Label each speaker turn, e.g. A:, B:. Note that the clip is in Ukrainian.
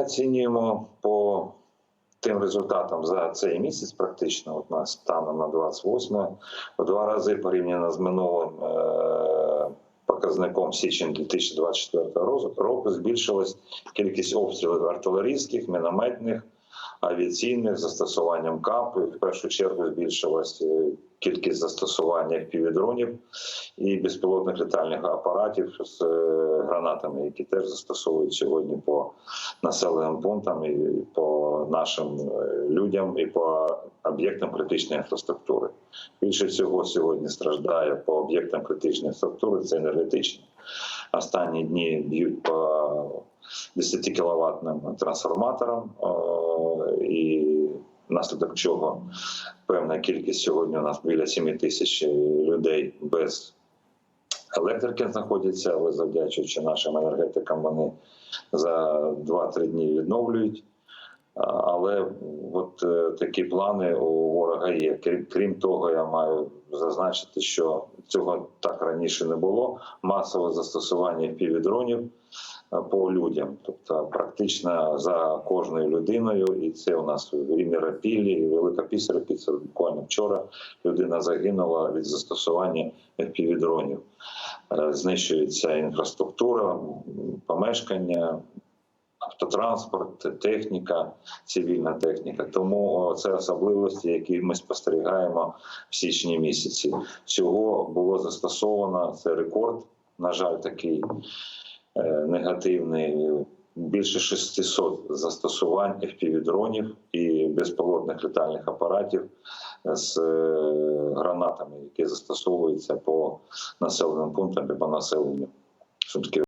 A: оцінюємо по тим результатам за цей місяць, практично, от нас станом на 28, в два рази порівняно з минулим е, показником січень 2024 року, року збільшилась кількість обстрілів артилерійських, мінометних, авіаційних застосуванням КАП. І в першу чергу збільшилась е, кількість застосування FPV-дронів і безпілотних літальних апаратів з е, гранатами, які теж застосовують сьогодні по населеним пунктам і по нашим е, людям і по об'єктам критичної інфраструктури. Більше всього сьогодні страждає по об'єктам критичної інфраструктури це енергетичні. Останні дні б'ють по 10 кіловатним трансформаторам, і внаслідок чого певна кількість сьогодні у нас біля 7 тисяч людей без електрики знаходяться, але завдячуючи нашим енергетикам, вони за 2-3 дні відновлюють. Але от е, такі плани у ворога є. Крім, крім того, я маю зазначити, що цього так раніше не було. Масове застосування півдронів по людям, тобто практично за кожною людиною, і це у нас і Міропілі, і Велика Пісарки. Це буквально вчора людина загинула від застосування півдронів. Знищується інфраструктура, помешкання, автотранспорт, техніка, цивільна техніка. Тому це особливості, які ми спостерігаємо в січні місяці. Всього було застосовано це рекорд. На жаль, такий е, негативний. Більше 600 застосувань FPV-дронів і безпілотних літальних апаратів з е, гранатами, які застосовуються по населеним пунктам і по населенню. Таке